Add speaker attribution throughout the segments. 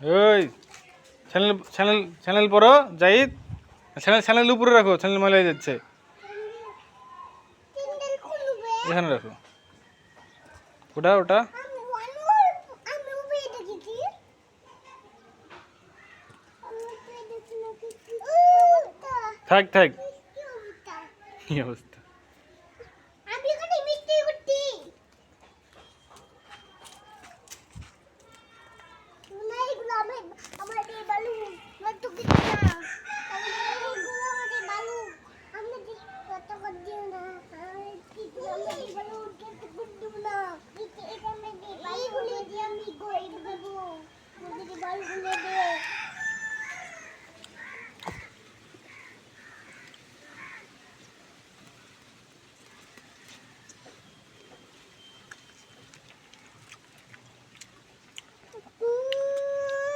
Speaker 1: ওই channel channel channel পড়ো, Zahid. Channel channel উপরে রাখো চ্যানেল ময়লা যাচ্ছে। এখানে রাখো। ওটা ওটা। থাক থাক।
Speaker 2: কি
Speaker 1: অবস্থা?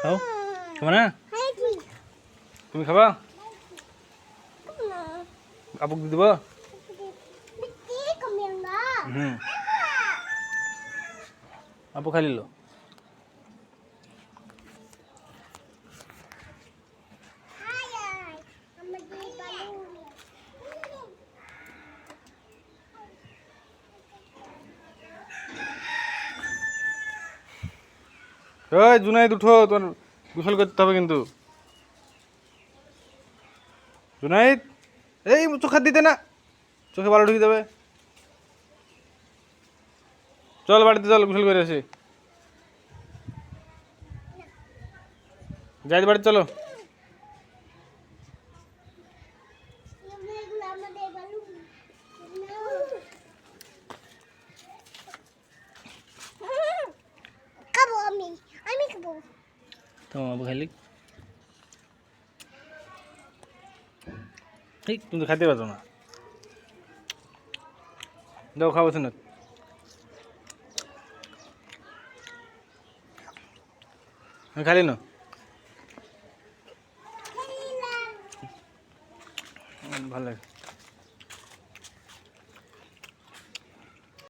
Speaker 1: খাও। খাব না? তুমি খাবা? আপুক দিয়ে দিব? হুম। আপু খাই ওই জুনাইদ, উঠো, তোমার গোসল করতে হবে কিন্তু। জুনাইদ, এই চোখার দিতে না। চোখে ভালো ঢুকে যাবে চল বাড়িতে, চল, গোসল করে আসি। যাই বাড়িতে চলো। তোমার আবু খাইলি ঠিক তুমি তো খাইতে পারছ না। দাও খাব না আমি খালি না। ভালো লাগে।